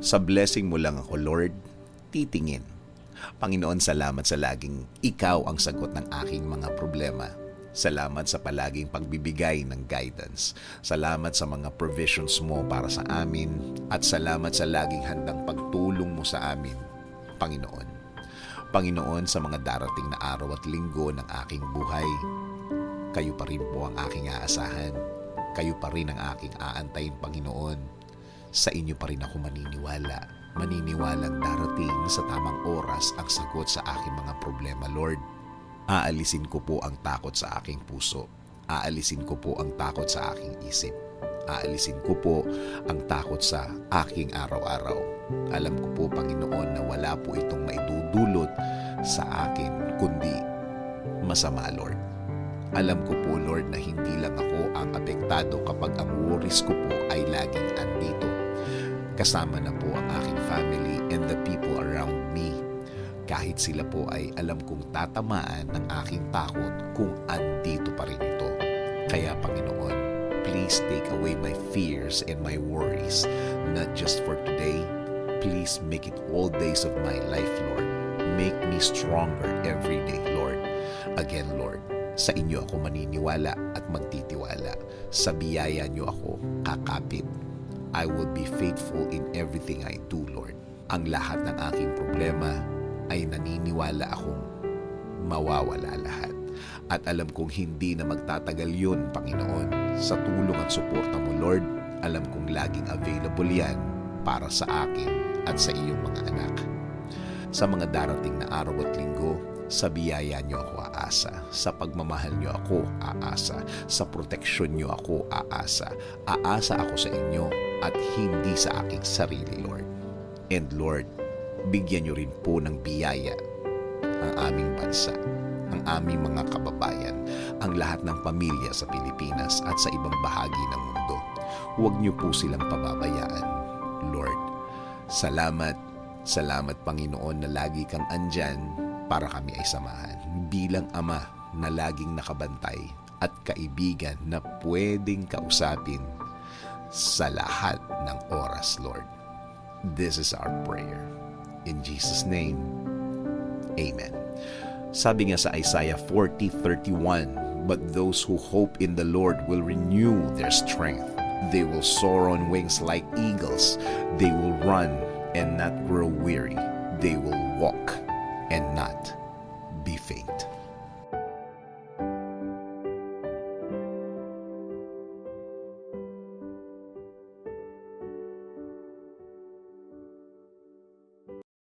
Sa blessing mo lang ako, Lord, titingin. Panginoon, salamat sa laging ikaw ang sagot ng aking mga problema. Salamat sa palaging pagbibigay ng guidance. Salamat sa mga provisions mo para sa amin at salamat sa laging handang pagtulong mo sa amin, Panginoon. Panginoon, sa mga darating na araw at linggo ng aking buhay, kayo pa rin po ang aking aasahan. Kayo pa rin ang aking aantayin, Panginoon. Sa inyo pa rin ako maniniwala. Maniniwalang darating sa tamang oras ang sagot sa aking mga problema, Lord. Aalisin ko po ang takot sa aking puso. Aalisin ko po ang takot sa aking isip. Aalisin ko po ang takot sa aking araw-araw. Alam ko po, Panginoon, na wala po itong maidudulot sa akin, kundi masama, Lord. Alam ko po, Lord, na hindi lang ako ang apektado kapag ang worries ko po ay laging andito. Kasama na po ang aking family and the people around me. Kahit sila po ay alam kong tatamaan ng aking takot kung andito pa rin ito. Kaya Panginoon, please take away my fears and my worries, not just for today. Please make it all days of my life, Lord. Make me stronger every day, Lord. Again, Lord, sa inyo ako maniniwala at magtitiwala. Sa biyaya niyo ako kakapit. I will be faithful in everything I do, Lord. Ang lahat ng aking problema ay naniniwala akong mawawala lahat. At alam kong hindi na magtatagal yun, Panginoon. Sa tulong at suporta mo, Lord, alam kong laging available yan para sa akin at sa iyong mga anak. Sa mga darating na araw at linggo, sa biyaya niyo ako aasa. Sa pagmamahal niyo ako aasa. Sa proteksyon niyo ako aasa. Aasa ako sa inyo at hindi sa aking sarili, Lord. And Lord, bigyan niyo rin po ng biyaya ang aming bansa, ang aming mga kababayan, ang lahat ng pamilya sa Pilipinas at sa ibang bahagi ng mundo. Huwag niyo po silang pababayaan, Lord. Salamat, salamat Panginoon na lagi kang andyan para kami ay samahan. Bilang ama na laging nakabantay at kaibigan na pwedeng kausapin sa lahat ng oras, Lord. This is our prayer. In Jesus' name, Amen. Sabi nga sa Isaiah 40:31, But those who hope in the Lord will renew their strength. They will soar on wings like eagles. They will run and not grow weary. They will walk and not be faint.